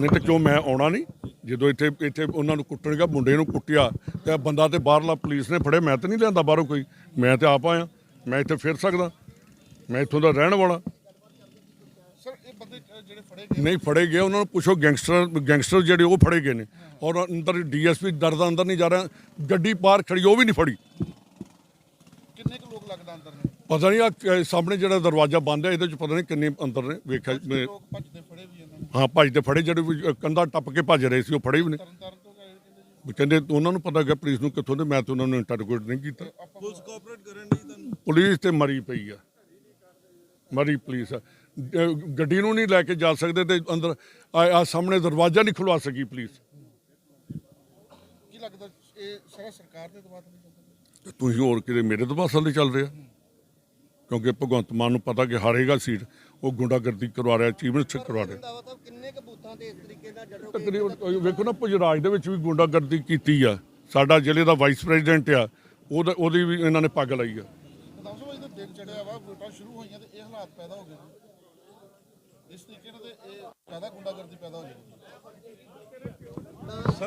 ਨਹੀਂ ਤੇ ਕਿਉਂ ਮੈਂ ਆਉਣਾ ਨਹੀਂ? ਜਦੋਂ ਇੱਥੇ ਇੱਥੇ ਉਹਨਾਂ ਨੂੰ ਕੁੱਟਣਗਾ ਮੁੰਡੇ ਨੂੰ ਕੁੱਟਿਆ ਤੇ ਬੰਦਾ ਤੇ ਬਾਹਰਲਾ ਪੁਲਿਸ ਨੇ ਫੜੇ ਮੈਂ ਤਾਂ ਨਹੀਂ ਲਿਆਂਦਾ ਬਾਹਰੋਂ ਕੋਈ। ਮੈਂ ਤੇ ਆਪ ਆਇਆ ਮੈਂ ਇੱਥੇ ਫਿਰ ਸਕਦਾ। ਮੈਂ ਇੱਥੋਂ ਦਾ ਰਹਿਣ ਵਾਲਾ। ਸਰ ਇਹ ਬੰਦੇ ਅ, ਜਿਹੜੇ ਫੜੇ ਗਏ? ਨਹੀਂ ਫੜੇ ਗਏ ਉਹਨਾਂ ਨੂੰ ਪੁੱਛੋ ਗੈਂਗਸਟਰ ਗੈਂਗਸਟਰ ਜਿਹੜੇ ਉਹ ਫੜੇ ਗਏ ਨੇ। ਔਰ ਅੰਦਰ ਡੀਐਸਪੀ ਦਰਦਾ ਅੰਦਰ ਨਹੀਂ ਜਾ ਰਿਹਾ ਗੱਡੀ ਬਾਹਰ ਖੜੀ ਉਹ ਵੀ ਨਹੀਂ ਫੜੀ। ਕਿੰਨੇ ਕੁ ਲੋਕ ਲੱਗਦਾ ਅੰਦਰ ਨੇ? ਪਤਾ ਨਹੀਂ ਆ ਸਾਹਮਣੇ ਜਿਹੜਾ ਦਰਵਾਜ਼ਾ ਬੰਦ ਹੈ ਇਹਦੇ ਚ ਪਤਾ ਨਹੀਂ ਕਿੰਨੇ ਅੰਦਰ ਨੇ ਵੇਖਿਆ ਮੈਂ- ਲੋਕ ਭੱਜਦੇ ਫੜੇ ਹਾਂ ਭੱਜਦੇ ਫੜੇ ਜਿਹੜੇ ਕੰਧਾ ਟੱਪ ਕੇ ਭੱਜ ਰਹੇ ਸੀ ਉਹ ਫੜੇ ਵੀ ਨੇ ਤੋਂ ਕਹਿੰਦੇ ਉਹਨਾਂ ਨੂੰ ਪਤਾ ਕਿ ਪੁਲਿਸ ਨੂੰ ਕਿੱਥੋਂ ਦੇ ਮੈਂ ਤਾਂ ਉਹਨਾਂ ਨੂੰ ਇੰਟਰੋਗੇਟ ਨਹੀਂ ਕੀਤਾ। ਪੁਲਿਸ ਕੋਆਪਰੇਟ ਕਰਨ ਦੀ ਤੁਹਾਨੂੰ? ਪੁਲਿਸ ਤੇ ਮਰੀ ਪਈ ਆ। ਮਰੀ ਪੁਲਿਸ ਗੱਡੀ ਨੂੰ ਨਹੀਂ ਲੈ ਕੇ ਜਾ ਸਕਦੇ ਤੇ ਅੰਦਰ ਆ ਸਾਹਮਣੇ ਦਰਵਾਜ਼ਾ ਨਹੀਂ ਖੁਲਵਾ ਸਕੀ ਪੁਲਿਸ। ਕੀ ਲੱਗਦਾ ਇਹ ਸਾਰਾ ਸਰਕਾਰ ਦੇ ਦਬਾਅ ਤੇ ਚੱਲਦਾ ਤੇ ਤੁਸੀਂ ਹੋਰ ਕਿਤੇ ਮੇਰੇ ਦਬਾਅ ਦੇ ਚੱਲ ਰਿਹਾ ਕਿਉਂਕਿ ਭਗਵੰਤ ਮਾਨ ਨੂੰ ਪਤਾ ਕਿ ਹਾਰੇਗਾ ਸੀਟ ਉਹ ਗੁੰਡਾਗਰਦੀ ਕਰਵਾ ਰਿਹਾ ਚੀਫ ਮਿਨਿਸਟਰ ਕਰਵਾ ਰਿਹਾ। ਕਿੰਨੇ ਕ ਬੂਥਾਂ ਤੇ ਇਸ ਤਰੀਕੇ ਨਾਲ ਜਦੋਂ ਤਕਰੀਬਨ ਵੇਖੋ ਨਾ ਪੁਜਰਾਜ ਦੇ ਵਿੱਚ ਵੀ ਗੁੰਡਾਗਰਦੀ ਕੀਤੀ ਆ। ਸਾਡਾ ਜ਼ਿਲ੍ਹੇ ਦਾ ਵਾਈਸ ਪ੍ਰੈਜ਼ੀਡੈਂਟ ਆ, ਉਹਦਾ ਉਹਦੀ ਵੀ ਇਹਨਾਂ ਨੇ ਪੱਗ ਲਾਈ ਆ। ਦੱਸ ਵਜੇ ਦਿਨ ਚੜਿਆ ਵਾ, ਵੋਟਾਂ ਸ਼ੁਰੂ ਹੋਈਆਂ ਤੇ ਇਹ ਹਾਲਾਤ ਪੈਦਾ ਹੋ ਗਏ। ਇਸ ਤਰੀਕੇ ਨਾਲ ਤੇ ਇਹ ਜ਼ਿਆਦਾ ਗੁੰਡਾਗਰਦੀ ਪੈਦਾ ਹੋ ਜਾਏਗੀ